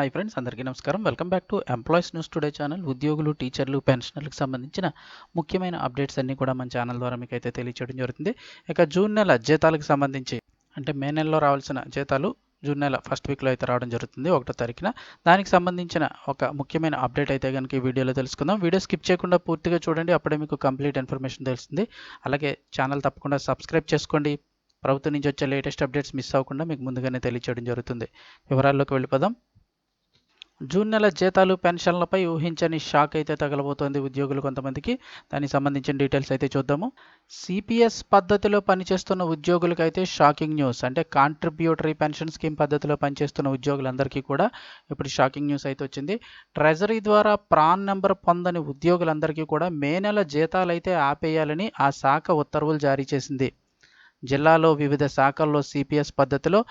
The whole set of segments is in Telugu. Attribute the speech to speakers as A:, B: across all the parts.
A: హాయ్ ఫ్రెండ్స్ అందరికీ నమస్కారం. Welcome back to employees news today channel ఉద్యోగులు టీచర్లు పెన్షనర్లకు సంబంధించిన ముఖ్యమైన అప్డేట్స్ అన్నీ కూడా మన ఛానల్ ద్వారా మీకు అయితే తెలియచేయడం జరుగుతుంది. ఇక జూన్ నెల జీతాలకు సంబంధించి అంటే మే నెలలో రావాల్సిన జీతాలు జూన్ నెల ఫస్ట్ వీక్లో అయితే రావడం జరుగుతుంది ఒకటో తారీఖున. దానికి సంబంధించిన ఒక ముఖ్యమైన అప్డేట్ అయితే కనుక ఈ వీడియోలో తెలుసుకుందాం. వీడియో స్కిప్ చేయకుండా పూర్తిగా చూడండి అప్పుడే మీకు కంప్లీట్ ఇన్ఫర్మేషన్ తెలుస్తుంది. అలాగే ఛానల్ తప్పకుండా సబ్స్క్రైబ్ చేసుకోండి. ప్రభుత్వం నుంచి వచ్చే లేటెస్ట్ అప్డేట్స్ మిస్ అవ్వకుండా మీకు ముందుగానే తెలియచేయడం జరుగుతుంది. వివరాల్లోకి వెళ్ళిపోదాం. జూన్ నెల జీతాలు పెన్షన్లపై ఊహించని షాక్ అయితే తగలబోతోంది ఉద్యోగులు కొంతమందికి. దానికి సంబంధించిన డీటెయిల్స్ అయితే చూద్దాము. సిపిఎస్ పద్ధతిలో పనిచేస్తున్న ఉద్యోగులకైతే షాకింగ్ న్యూస్. అంటే కాంట్రిబ్యూటరీ పెన్షన్ స్కీమ్ పద్ధతిలో పనిచేస్తున్న ఉద్యోగులందరికీ కూడా ఇప్పుడు షాకింగ్ న్యూస్ అయితే వచ్చింది. ట్రెజరీ ద్వారా ప్రాన్ నెంబర్ పొందని ఉద్యోగులందరికీ కూడా మే నెల జీతాలు అయితే ఆపేయాలని ఆ శాఖ ఉత్తర్వులు జారీ చేసింది. జిల్లాలో వివిధ శాఖల్లో సిపిఎస్ పద్ధతిలో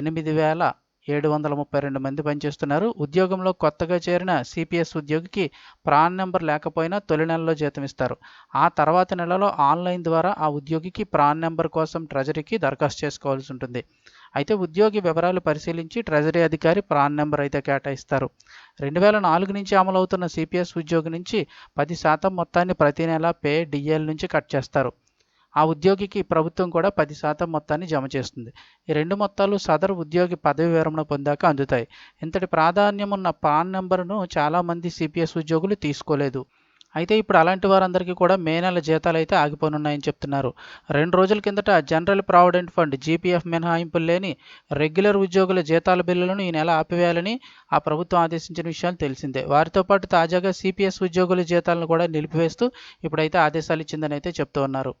A: ఎనిమిది వేల ఏడు వందల ముప్పై రెండు మంది పనిచేస్తున్నారు. ఉద్యోగంలో కొత్తగా చేరిన సిపిఎస్ ఉద్యోగికి ప్రాన్ నెంబర్ లేకపోయినా తొలి నెలలో జీతం ఇస్తారు. ఆ తర్వాత నెలలో ఆన్లైన్ ద్వారా ఆ ఉద్యోగికి ప్రాన్ నెంబర్ కోసం ట్రెజరీకి దరఖాస్తు చేసుకోవాల్సి ఉంటుంది. అయితే ఉద్యోగి వివరాలు పరిశీలించి ట్రెజరీ అధికారి ప్రాన్ నెంబర్ అయితే కేటాయిస్తారు. రెండు వేల నాలుగు నుంచి అమలవుతున్న సిపిఎస్ ఉద్యోగి నుంచి పది శాతం మొత్తాన్ని ప్రతి నెల పే డిఎల్ నుంచి కట్ చేస్తారు. ఆ ఉద్యోగికి ప్రభుత్వం కూడా పది శాతం మొత్తాన్ని జమ చేస్తుంది. ఈ రెండు మొత్తాలు సదరు ఉద్యోగి పదవి విరమణ పొందాక అందుతాయి. ఇంతటి ప్రాధాన్యం ఉన్న పాన్ నెంబర్ను చాలామంది సిపిఎస్ ఉద్యోగులు తీసుకోలేదు. అయితే ఇప్పుడు అలాంటి వారందరికీ కూడా మే నెల జీతాలు అయితే ఆగిపోనున్నాయని చెప్తున్నారు. రెండు రోజుల కిందట జనరల్ ప్రావిడెంట్ ఫండ్ జీపీఎఫ్ మినహాయింపులు లేని రెగ్యులర్ ఉద్యోగుల జీతాల బిల్లులను ఈ నెల ఆపివేయాలని ఆ ప్రభుత్వం ఆదేశించిన విషయాలు తెలిసిందే. వారితో పాటు తాజాగా సిపిఎస్ ఉద్యోగుల జీతాలను కూడా నిలిపివేస్తూ ఇప్పుడైతే ఆదేశాలు ఇచ్చిందని అయితే చెప్తూ ఉన్నారు.